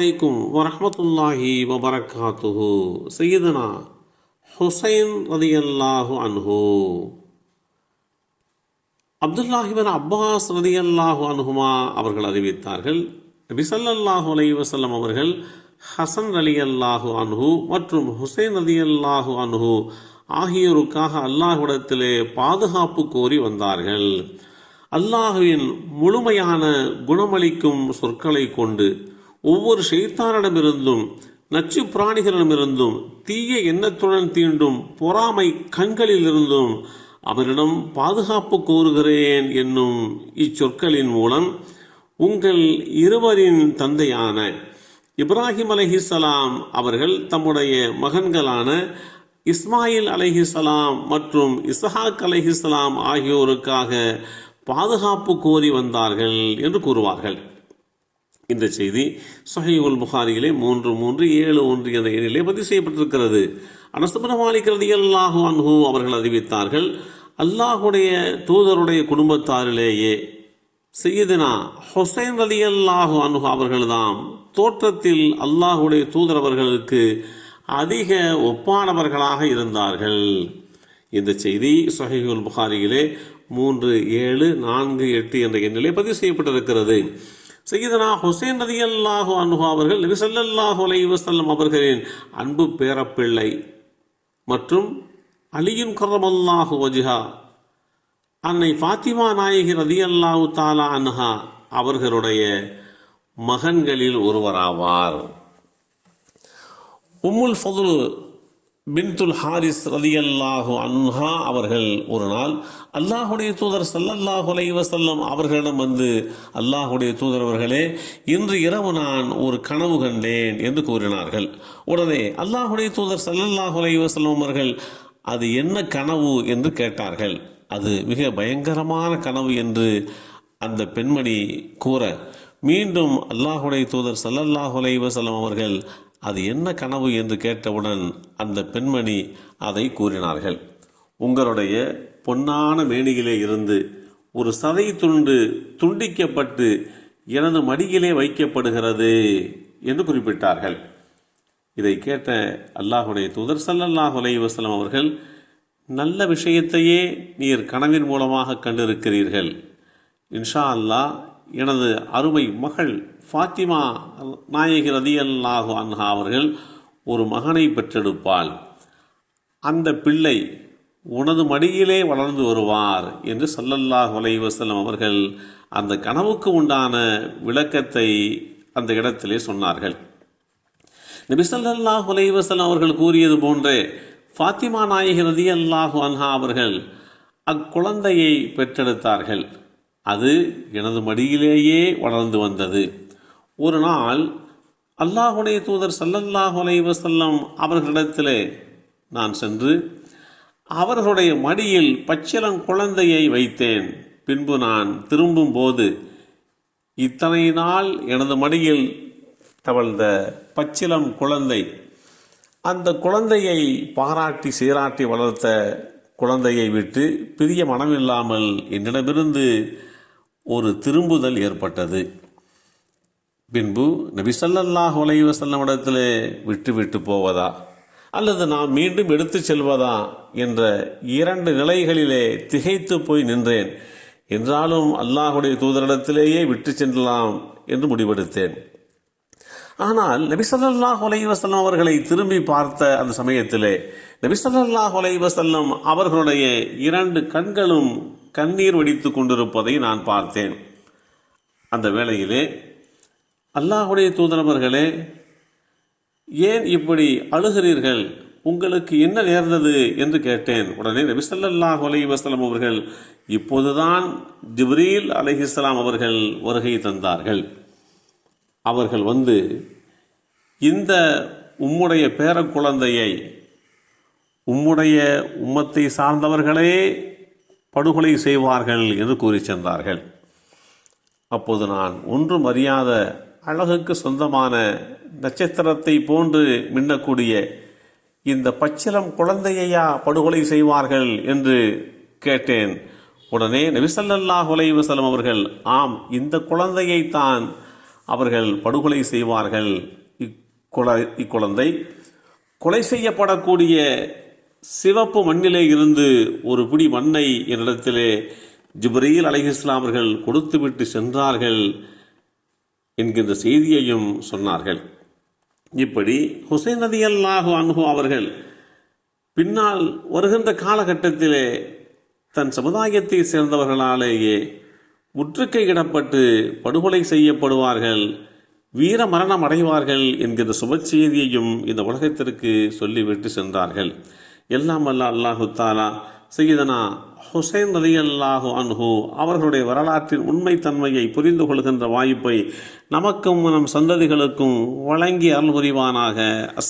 வலைக்கும் வரமத்துல்லாஹி வபரகாத்துஹு. சையதுனா ஹுசைன் ரதி அல்லாஹு அன்ஹு அப்துல்லாஹிபன் அப்பாஸ் ரதி அல்லாஹு அன்ஹுமா அவர்கள் அறிவித்தார்கள் நபிசல்லாஹு அலி வசல்லம் அவர்கள் ஹசன் அலி அல்லாஹு அனுஹு மற்றும் ஹுசைன் ரதி அல்லாஹு அனுஹு ஆகியோருக்காக அல்லாஹுடத்திலே பாதுகாப்பு கோரி வந்தார்கள். அல்லாஹுவின் முழுமையான குணமளிக்கும் சொற்களை கொண்டு ஒவ்வொரு ஷெய்தானிடமிருந்தும் நச்சு பிராணிகளிடமிருந்தும் தீய எண்ணத்துடன் தீண்டும் பொறாமை கண்களிலிருந்தும் அவரிடம் பாதுகாப்பு கோருகிறேன் என்னும் இச்சொற்களின் மூலம் உங்கள் இருவரின் தந்தையான இப்ராஹிம் அலஹிசலாம் அவர்கள் தம்முடைய மகன்களான இஸ்மாயில் அலஹிசலாம் மற்றும் இசஹாக் அலஹிசலாம் ஆகியோருக்காக பாதுகாப்பு கோரி வந்தார்கள் என்று கூறுவார்கள். இந்த செய்தி சஹீவுல் புகாரியிலே மூன்று மூன்று ஏழு ஒன்று என்ற எண்ணிலே பதிவு செய்யப்பட்டிருக்கிறது. அனசுபன மாலிக் ரதியல்லாஹு அன்ஹு அவர்கள் அறிவித்தார்கள் அல்லாஹுடைய தூதருடைய குடும்பத்தாரிலேயே செய்யதினா ஹுசைன் ரலியல்லாஹு அன்ஹு அவர்கள்தாம் தோற்றத்தில் அல்லாஹுடைய தூதர் அவர்களுக்கு அதிக ஒப்பானவர்களாக இருந்தார்கள். இந்த செய்தி சொஹைகுல் புகாரியிலே மூன்று ஏழு நான்கு எட்டு என்ற எண்ணிலே பதிவு செய்யப்பட்டிருக்கிறது. சையதனா ஹுசேன் ரதி அல்லாஹு அன்ஹு அவர்கள் நபி அலை அலைஹி அவர்களின் அன்பு பேரப்பிள்ளை மற்றும் அலியின் கரமல்லாஹு வஜிஹா அன்னை ஃபாத்திமா நாயகி ரதி அல்லாஹு தாலா அன்ஹா அவர்களுடைய மகன்களில் ஒருவராவார். உம்முல் ஃபதுல் பின்துல் ஹாரிஸ் ரதியல்லாஹு அன்ஹா அவர்கள் ஒரு நாள் அல்லாஹுடைய தூதர் சல்லல்லாஹு அலைவசல்லம் அவர்களிடம் வந்து அல்லாஹுடைய தூதர் அவர்களே இன்று இரவு நான் ஒரு கனவு கண்டேன் என்று கூறினார்கள். உடனே அல்லாஹுடைய தூதர் சல்லல்லாஹு அலைவசல்லம் அவர்கள் அது என்ன கனவு? என்று கேட்டார்கள். அது மிக பயங்கரமான கனவு என்று அந்த பெண்மணி கூற மீண்டும் அல்லாஹுடைய தூதர் சல்லல்லாஹு அலைவசல்லம் அவர்கள் அது என்ன கனவு என்று கேட்டவுடன் அந்த பெண்மணி அதை கூறினார்கள். உங்களுடைய பொன்னான மேனியிலே இருந்து ஒரு சதை துண்டு துண்டிக்கப்பட்டு எனது மடியிலே வைக்கப்படுகிறது என்று குறிப்பிட்டார்கள். இதை கேட்ட அல்லாஹுடைய தூதர் சல்லல்லாஹு அலைஹி அவர்கள் நல்ல விஷயத்தையே நீர் கனவின் மூலமாக கண்டிருக்கிறீர்கள். இன்ஷா அல்லாஹ் எனது அருமை மகள் ஃபாத்திமா நாயகி ரதியல்லாஹு அன்ஹா அவர்கள் ஒரு மகனை பெற்றெடுப்பாள். அந்த பிள்ளை உனது மடியிலே வளர்ந்து வருவார் என்று சல்லல்லாஹ் வலைவசலம் அவர்கள் அந்த கனவுக்கு உண்டான விளக்கத்தை அந்த இடத்திலே சொன்னார்கள். நபிசல்லாஹ் வலைவசலம் அவர்கள் கூறியது போன்றே ஃபாத்திமா நாயகி ரதியல்லாஹு அன்ஹா அவர்கள் அக்குழந்தையை பெற்றெடுத்தார்கள். அது எனது மடியிலேயே வளர்ந்து வந்தது. ஒரு நாள் அல்லாஹுடைய தூதர் சல்லல்லாஹு அலைஹி அவர்களிடத்தில் அவர்களிடத்திலே நான் சென்று அவர்களுடைய மடியில் பச்சிளம் குழந்தையை வைத்தேன். பின்பு நான் திரும்பும்போது இத்தனை நாள் எனது மடியில் தவழ்ந்த பச்சிளம் குழந்தை அந்த குழந்தையை பாராட்டி சீராட்டி வளர்த்த குழந்தையை விட்டு பிரிய மனமில்லாமல் என்னிடமிருந்து ஒரு திரும்புதல் ஏற்பட்டது. பின்பு நபிசல்லாஹ் ஸல்லல்லாஹு அலைஹி இடத்திலே விட்டு விட்டு போவதா? அல்லது நாம் மீண்டும் எடுத்து செல்வதா? என்ற இரண்டு நிலைகளிலே திகைத்து போய் நின்றேன். என்றாலும் அல்லாஹுடைய தூதரிடத்திலேயே விட்டு சென்றலாம் என்று முடிவெடுத்தேன். ஆனால் நபிசல்லாஹ் ஸல்லல்லாஹு அவர்களை திரும்பி பார்த்த அந்த சமயத்திலே நபிசல்லாஹ் ஸல்லல்லாஹு அவர்களுடைய இரண்டு கண்களும் கண்ணீர் வடித்து கொண்டிருப்பதை நான் பார்த்தேன். அந்த வேளையிலே அல்லாஹுடைய தூதரவர்களே ஏன் இப்படி அழுகிறீர்கள்? உங்களுக்கு என்ன நேர்ந்தது என்று கேட்டேன். உடனே நபிசல்லாஹ் அலி அலைஹி அவர்கள் இப்போதுதான் ஜிப்ரீல் அலிஹிஸ்லாம் அவர்கள் வருகை தந்தார்கள். அவர்கள் வந்து இந்த உம்முடைய பேரக்குழந்தையை உம்முடைய உம்மத்தை சார்ந்தவர்களே படுகொலை செய்வார்கள் என்று கூறி சென்றார்கள். அப்போது நான் ஒன்றும் அறியாத அழகுக்கு சொந்தமான நட்சத்திரத்தை போன்று மின்னக்கூடிய இந்த பச்சிலம் குழந்தையையா படுகொலை செய்வார்கள் என்று கேட்டேன். உடனே நபிசல்லா அலைஹி அவர்கள் ஆம் இந்த குழந்தையைத்தான் அவர்கள் படுகொலை செய்வார்கள். இக்குழ இக்குழந்தை கொலை செய்யப்படக்கூடிய சிவப்பு மண்ணிலே இருந்து ஒரு பிடி மண்ணை என்னிடத்திலே ஜிப்ரீல் அலைஹிஸ்லாம் இஸ்லாமர்கள் கொடுத்துவிட்டு சென்றார்கள் என்கின்ற செய்தியையும் சொன்னார்கள். இப்படி ஹுசைன் நதி அல்லாஹு அன்ஹு அவர்கள் பின்னால் வருகின்ற காலகட்டத்திலே தன் சமுதாயத்தை சேர்ந்தவர்களாலேயே முற்றுக்கையிடப்பட்டு படுகொலை செய்யப்படுவார்கள் வீர மரணம் அடைவார்கள் என்கிற சுப செய்தியையும் இந்த உலகத்திற்கு சொல்லிவிட்டு சென்றார்கள். எல்லாம் அல்ல அல்லாஹு தாலா செய்யதனா ஹுசைன் அலி அல்லாஹு அன்ஹு அவர்களுடைய வரலாற்றின் உண்மைத்தன்மையை புரிந்து கொள்கின்ற வாய்ப்பை நமக்கும் நம் சந்ததிகளுக்கும் வழங்கி அருள் புரிவானாக.